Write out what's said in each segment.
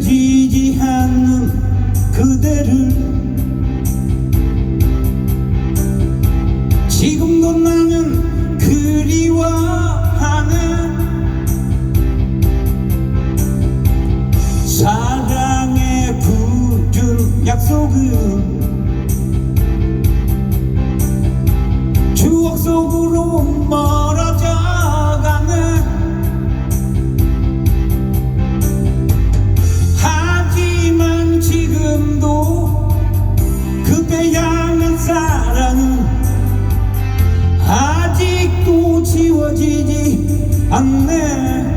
뒤지 않는 그대를 지금도 나는 그리워하는 사랑의 굳은 약속을 않네.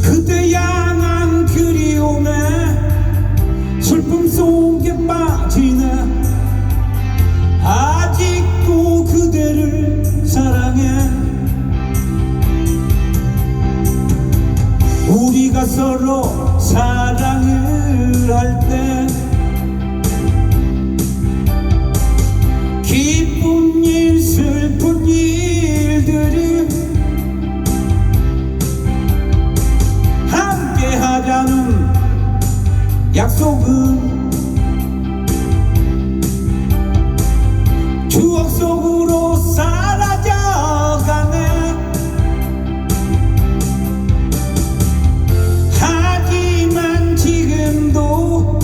그대 향한 그리움에 슬픔 속에 빠지네. 아직도 그대를 사랑해. 우리가 서로 사랑을 할때 약속은 추억 속으로 사라져가네 하지만 지금도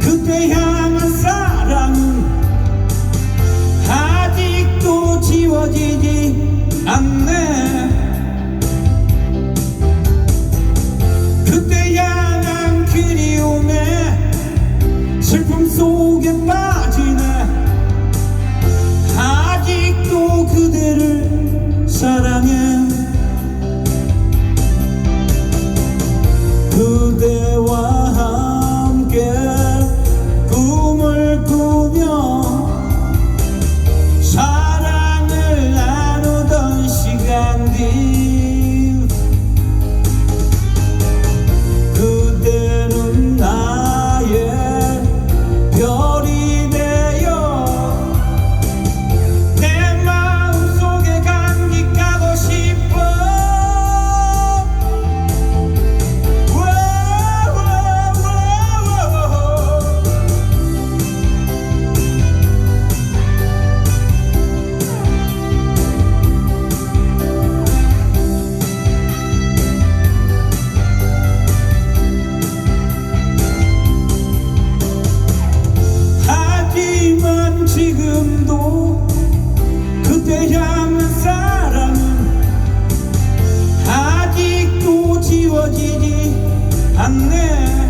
그대 향한 사랑은 아직도 지워지지 않네 향한 사랑은 아직도 지워지지 않네.